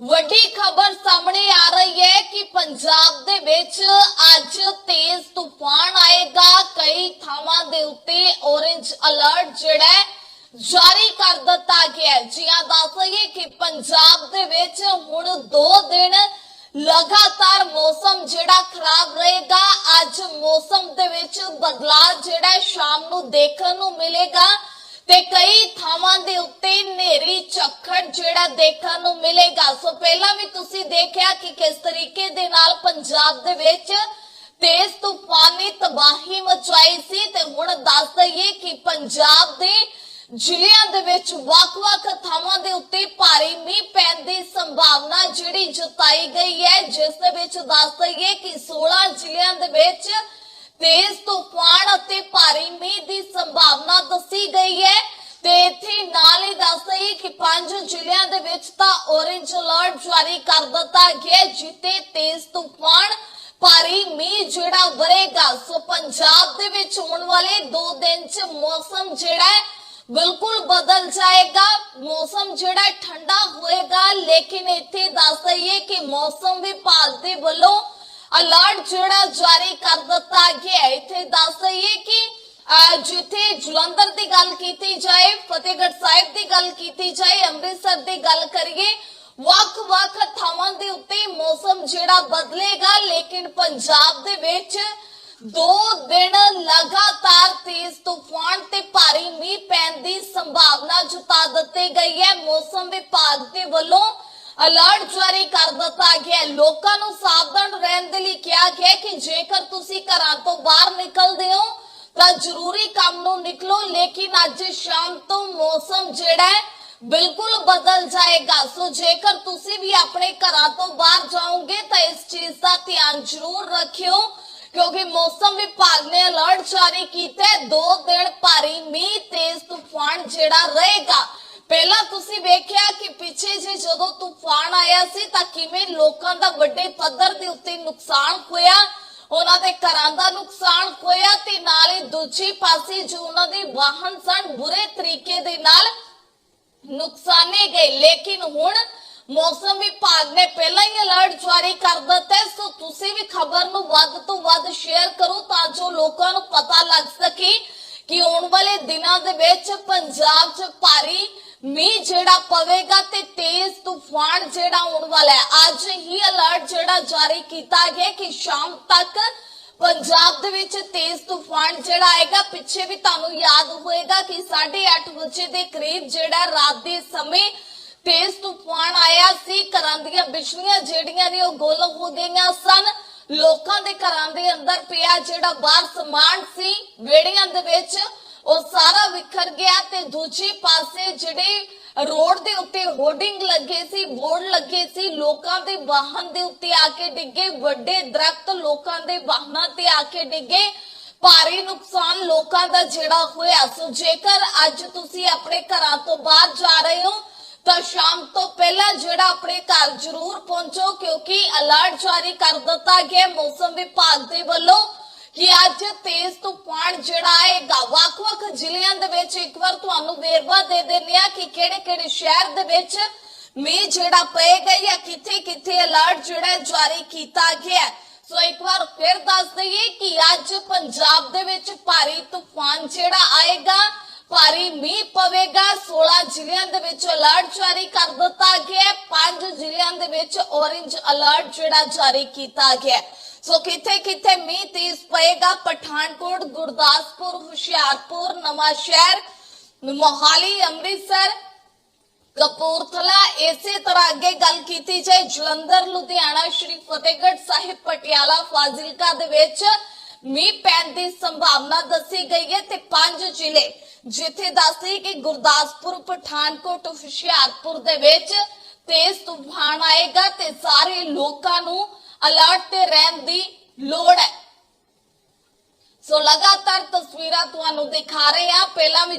ਵੱਡੀ ਖਬਰ ਸਾਹਮਣੇ ਆ ਰਹੀ ਹੈ ਕਿ ਪੰਜਾਬ ਦੇ ਵਿੱਚ ਅੱਜ ਤੇਜ਼ ਤੂਫਾਨ ਆਏਗਾ। ਕਈ ਥਾਵਾਂ ਦੇ ਉੱਤੇ ਔਰੇਂਜ ਅਲਰਟ ਜਿਹੜਾ ਜਾਰੀ ਕਰ ਦਿੱਤਾ ਗਿਆ ਹੈ। ਜੀ ਹਾਂ, ਦੱਸ ਦਈਏ ਕਿ ਪੰਜਾਬ ਦੇ ਵਿੱਚ ਹੁਣ 2 ਦਿਨ ਲਗਾਤਾਰ ਮੌਸਮ ਜਿਹੜਾ ਖਰਾਬ ਰਹੇਗਾ। ਅੱਜ ਮੌਸਮ ਦੇ ਵਿੱਚ ਬਦਲਾਅ ਜਿਹੜਾ ਸ਼ਾਮ ਨੂੰ ਦੇਖਣ ਨੂੰ ਮਿਲੇਗਾ। ਤੇ ਕਈ ਥਾਵਾਂ ਦੇ ਉੱਤੇ ਹਨੇਰੀ ਝੱਖੜ ਜਿਹੜਾ ਦੇਖਣ ਨੂੰ ਮਿਲੇਗਾ। ਸੋ ਪਹਿਲਾਂ ਵੀ ਤੁਸੀਂ ਦੇਖਿਆ ਕਿ ਕਿਸ ਤਰੀਕੇ ਦੇ ਨਾਲ ਪੰਜਾਬ ਦੇ ਵਿੱਚ ਤੇਜ਼ ਤੂਫਾਨੀ ਤਬਾਹੀ ਮਚਾਈ ਸੀ ਤੇ ਹੁਣ ਦੱਸ ਦਈਏ ਕਿ ਪੰਜਾਬ ਦੇ ਜ਼ਿਲ੍ਹਿਆਂ ਦੇ ਵਿੱਚ ਵੱਖ-ਵੱਖ ਥਾਵਾਂ ਦੇ ਉੱਤੇ ਭਾਰੀ ਮੀਂਹ ਪੈਣ ਦੀ ਸੰਭਾਵਨਾ ਜਿਹੜੀ ਜਤਾਈ ਗਈ ਹੈ, ਜਿਸ ਦੇ ਵਿੱਚ ਦੱਸ ਦਈਏ ਕਿ 16 ਜ਼ਿਲ੍ਹਿਆਂ ਦੇ ਵਿੱਚ ਤੇਜ਼ ਤੂਫਾਨ ਅਤੇ ਭਾਰੀ ਮੀਂਹ ਦੀ ਸੰਭਾਵਨਾ ਦੱਸੀ ਗਈ ਹੈ। ਤੇ ਇੱਥੇ ਨਾਲ ਹੀ ਦੱਸ ਦਈਏ ਕਿ ਪੰਜ ਜ਼ਿਲ੍ਹਿਆਂ ਦੇ ਵਿੱਚ ਤਾਂ ਔਰੇਂਜ ਅਲਰਟ ਜਾਰੀ ਕਰ ਦਿੱਤਾ ਗਿਆ ਹੈ, ਤੇਜ਼ ਤੂਫਾਨ ਭਾਰੀ ਮੀਂਹ ਜਿਹੜਾ ਵਰੇਗਾ। ਸੋ ਪੰਜਾਬ ਦੇ ਵਿੱਚ ਹੋਣ ਵਾਲੇ 2 ਦਿਨ ਚ ਮੌਸਮ ਜਿਹੜਾ ਹੈ ਬਿਲਕੁਲ ਬਦਲ ਜਾਏਗਾ। ਮੌਸਮ ਜਿਹੜਾ ਠੰਡਾ ਹੋਏਗਾ ਲੇਕਿਨ ਇੱਥੇ ਦੱਸ ਦਈਏ ਕਿ ਮੌਸਮ ਵਿਭਾਗ ਦੇ ਵੱਲੋਂ ਅਲਰਟ ਜਿਹੜਾ ਜਾਰੀ ਕਰ ਦਿੱਤਾ ਗਿਆ ਇੱਥੇ ਦੱਸ ਦਈਏ ਕਿ ਜਿੱਥੇ ਜਲੰਧਰ ਦੀ ਗੱਲ ਕੀਤੀ ਜਾਏ, ਫਤਿਹਗੜ੍ਹ ਸਾਹਿਬ ਦੀ ਗੱਲ ਕੀਤੀ ਜਾਏ, ਅੰਮ੍ਰਿਤਸਰ ਦੀ ਗੱਲ ਕਰੀਏ, ਵੱਖ-ਵੱਖ ਥਾਵਾਂ ਦੇ ਉੱਤੇ ਮੌਸਮ ਜਿਹੜਾ ਬਦਲੇਗਾ, ਲੇਕਿਨ ਪੰਜਾਬ ਦੇ ਵਿੱਚ ਦੋ ਦਿਨ ਲਗਾਤਾਰ ਤੇਜ਼ ਤੂਫਾਨ ਤੇ ਭਾਰੀ ਮੀਂਹ ਪੈਣ ਦੀ ਸੰਭਾਵਨਾ ਜਤਾ ਦਿੱਤੀ ਗਈ ਹੈ। ਮੌਸਮ ਵਿਭਾਗ ਦੇ ਵੱਲੋਂ ਅਲਰਟ ਜਾਰੀ ਕਰ ਦਿੱਤਾ ਗਿਆ ਹੈ। ਲੋਕਾਂ ਨੂੰ ਸਾਵਧਾਨ ਰਹਿਣ ਦੇ ਲਈ ਕਿਹਾ ਗਿਆ ਹੈ ਕਿ ਜੇਕਰ ਤੁਸੀਂ ਘਰਾਂ ਤੋਂ ਬਾਹਰ ਨਿਕਲਦੇ ਹੋ, ਤਾਂ ਜ਼ਰੂਰੀ ਕੰਮ ਨੂੰ ਨਿਕਲੋ, ਲੇਕਿਨ ਅੱਜ ਸ਼ਾਮ ਤੋਂ ਮੌਸਮ ਜਿਹੜਾ ਹੈ, ਬਿਲਕੁਲ ਬਦਲ ਜਾਏਗਾ। ਸੋ ਜੇਕਰ ਤੁਸੀਂ ਵੀ ਆਪਣੇ ਘਰਾਂ ਤੋਂ ਬਾਹਰ ਜਾਓਗੇ, ਤਾਂ ਇਸ ਚੀਜ਼ ਦਾ ਧਿਆਨ ਜ਼ਰੂਰ ਰੱਖਿਓ, ਕਿਉਂਕਿ ਮੌਸਮ ਵਿਭਾਗ ਨੇ ਅਲਰਟ ਜਾਰੀ ਕੀਤਾ ਹੈ। ਦੋ ਦਿਨ ਭਾਰੀ ਮੀਂਹ, ਤੇਜ਼ ਤੂਫਾਨ ਜਿਹੜਾ ਰਹੇਗਾ। ਪਹਿਲਾਂ ਤੁਸੀਂ ਵੇਖਿਆ ਕਿ ਪਿੱਛੇ ਜੇ ਜਦੋਂ ਤੂਫਾਨ ਆਇਆ ਸੀ ਤਾਂ ਕਿਵੇਂ ਲੋਕਾਂ ਦਾ ਵੱਡੇ ਪੱਧਰ ਦੇ ਉੱਤੇ ਨੁਕਸਾਨ ਹੋਇਆ ਉਹਨਾਂ ਦੇ ਘਰਾਂ ਦਾ ਨੁਕਸਾਨ ਹੋਇਆ ਤੇ ਨਾਲ ਦੂਜੀ ਪਾਸੇ ਜੋ ਉਹਨਾਂ ਦੇ ਵਾਹਨ ਸਨ, ਬੁਰੇ ਤਰੀਕੇ ਦੇ ਨਾਲ ਨੁਕਸਾਨੇ ਗਏ। ਲੇਕਿਨ ਹੁਣ ਮੌਸਮ ਵਿਭਾਗ ਨੇ ਪਹਿਲਾਂ ਹੀ ਅਲਰਟ ਜਾਰੀ ਕਰ ਦਿੱਤਾ ਹੈ। ਸੋ ਤੁਸੀਂ ਵੀ ਖਬਰ ਨੂੰ ਵੱਧ ਤੋਂ ਵੱਧ ਸ਼ੇਅਰ ਕਰੋ ਤਾਂ ਜੋ ਲੋਕਾਂ ਨੂੰ ਪਤਾ ਲੱਗ ਸਕੇ ਕਿ ਆਉਣ ਵਾਲੇ ਦਿਨਾਂ ਦੇ ਵਿੱਚ ਪੰਜਾਬ 'ਚ ਭਾਰੀ ਮੀਂਹ ਜਿਹੜਾ ਪਵੇਗਾ ਤੇ ਤੇਜ਼ ਤੂਫਾਨ ਜਿਹੜਾ ਆਉਣ ਵਾਲਾ ਹੈ। ਅੱਜ ਹੀ ਅਲਰਟ ਜਿਹੜਾ ਜਾਰੀ ਕੀਤਾ ਗਿਆ ਕਿ ਸ਼ਾਮ ਤੱਕ ਪੰਜਾਬ ਦੇ ਵਿੱਚ ਤੇਜ਼ ਤੂਫਾਨ ਜਿਹੜਾ ਆਏਗਾ, ਪਿੱਛੇ ਵੀ ਤੁਹਾਨੂੰ ਯਾਦ ਹੋਏਗਾ ਕਿ 8:30 ਵਜੇ ਦੇ ਕਰੀਬ ਜਿਹੜਾ ਰਾਤ ਦੇ ਸਮੇਂ ਤੇਜ਼ ਤੂਫਾਨ ਆਇਆ ਸੀ। ਘਰਾਂ ਦੀਆਂ ਬਿਜਲੀਆਂ ਜਿਹੜੀਆਂ ਨੇ ਉਹ ਗੁੱਲ ਹੋ ਗਈਆਂ ਸਨ। ਲੋਕਾਂ ਦੇ ਘਰਾਂ ਦੇ ਅੰਦਰ ਪਿਆ ਜਿਹੜਾ ਬਾਹਰ ਸਮਾਨ ਸੀ, ਵਿਹੜਿਆਂ ਦੇ ਵਿੱਚ ਉਹ ਸਾਰਾ ਵਿਖਰ ਗਿਆ ਤੇ ਦੂਜੇ ਪਾਸੇ ਜਿਹੜੇ ਰੋਡ ਦੇ ਉੱਤੇ ਹੋਰਡਿੰਗ ਲੱਗੇ ਸੀ, ਬੋਰਡ ਲੱਗੇ ਸੀ, ਲੋਕਾਂ ਦੇ ਵਾਹਨ ਦੇ ਉੱਤੇ ਆ ਕੇ ਡਿੱਗੇ, ਵੱਡੇ ਦਰਖਤ ਲੋਕਾਂ ਦੇ ਵਾਹਨਾਂ ਤੇ ਆ ਕੇ ਡਿੱਗੇ। ਭਾਰੀ ਨੁਕਸਾਨ ਲੋਕਾਂ ਦਾ ਜਿਹੜਾ ਹੋਇਆ। ਸੋ ਜੇਕਰ ਅੱਜ ਤੁਸੀਂ ਆਪਣੇ ਘਰਾਂ ਤੋਂ ਬਾਹਰ ਜਾ ਰਹੇ ਹੋ, ਤਾਂ ਸ਼ਾਮ ਤੋਂ ਪਹਿਲਾਂ ਜਿਹੜਾ ਆਪਣੇ ਘਰ ਜ਼ਰੂਰ ਪਹੁੰਚੋ, ਕਿਉਂਕਿ ਅਲਰਟ ਜਾਰੀ ਕਰ ਦਿੱਤਾ ਗਿਆ ਮੌਸਮ ਵਿਭਾਗ ਦੇ ਵੱਲੋਂ। ਕਿ ਅੱਜ ਤੇਜ਼ ਤੂਫਾਨ ਜਿਹੜਾ ਆਏਗਾ, ਵੱਖ-ਵੱਖ ਜ਼ਿਲ੍ਹਿਆਂ ਦੇ ਵਿੱਚ ਇੱਕ ਵਾਰ ਤੁਹਾਨੂੰ ਵੇਰਵਾ ਦੇ ਦਿੰਦੇ ਆ ਕਿ ਕਿਹੜੇ-ਕਿਹੜੇ ਸ਼ਹਿਰ ਦੇ ਵਿੱਚ ਮੀਂਹ ਜਿਹੜਾ ਪਏਗਾ ਜਾਂ ਕਿੱਥੇ-ਕਿੱਥੇ ਅਲਰਟ ਜਿਹੜਾ ਜਾਰੀ ਕੀਤਾ ਗਿਆ ਸੋ ਇੱਕ ਵਾਰ ਫਿਰ ਦੱਸ ਦਈਏ ਕਿ ਅੱਜ ਪੰਜਾਬ ਦੇ ਵਿੱਚ ਭਾਰੀ ਤੂਫਾਨ ਜਿਹੜਾ ਆਏਗਾ, ਭਾਰੀ ਮੀਂਹ ਪਵੇਗਾ। 16 ਜ਼ਿਲ੍ਹਿਆਂ ਦੇ ਵਿੱਚ ਅਲਰਟ ਜਾਰੀ ਕਰ ਦਿੱਤਾ ਗਿਆ ਹੈ। ਪੰਜ ਜ਼ਿਲ੍ਹਿਆਂ ਦੇ ਵਿੱਚ ਔਰੇਂਜ ਅਲਰਟ ਜਿਹੜਾ ਜਾਰੀ ਕੀਤਾ ਗਿਆ ਹੈ। ਸੋ ਕਿੱਥੇ ਕਿੱਥੇ ਮੀਂਹ ਤੇਜ਼ ਪਏਗਾ? ਪਠਾਨਕੋਟ, ਗੁਰਦਾਸਪੁਰ, ਹੁਸ਼ਿਆਰਪੁਰ ਨਵਾਂ ਸ਼ਹਿਰ ਮੋਹਾਲੀ, ਅੰਮ੍ਰਿਤਸਰ, ਕਪੂਰਥਲਾ। ਇਸੇ ਤਰ੍ਹਾਂ ਅੱਗੇ ਗੱਲ ਕੀਤੀ ਜਾਏ, ਜਲੰਧਰ, ਲੁਧਿਆਣਾ, ਸ਼੍ਰੀ ਫਤਿਹਗੜ੍ਹ ਸਾਹਿਬ, ਪਟਿਆਲਾ, ਫਾਜ਼ਿਲਕਾ ਦੇ ਵਿੱਚ ਮੀਂਹ ਪੈਣ ਦੀ ਸੰਭਾਵਨਾ ਦੱਸੀ ਗਈ ਹੈ ਤੇ ਪੰਜ ਜ਼ਿਲ੍ਹੇ ਜਿੱਥੇ ਦੱਸੀ ਕਿ ਗੁਰਦਾਸਪੁਰ, ਪਠਾਨਕੋਟ, ਹੁਸ਼ਿਆਰਪੁਰ ਦੇ ਵਿੱਚ ਤੇਜ਼ ਤੂਫਾਨ ਆਏਗਾ ਤੇ ਸਾਰੇ ਲੋਕਾਂ ਨੂੰ ਅਲਰਟ ਤੇ ਰਹਿਣ ਦੀ ਲੋੜ ਹੈ। ਸੋ ਲਗਾਤਾਰ ਤਸਵੀਰਾਂ ਤੁਹਾਨੂੰ ਦਿਖਾ ਰਹੇ ਹਾਂ। ਪਹਿਲਾਂ ਵੀ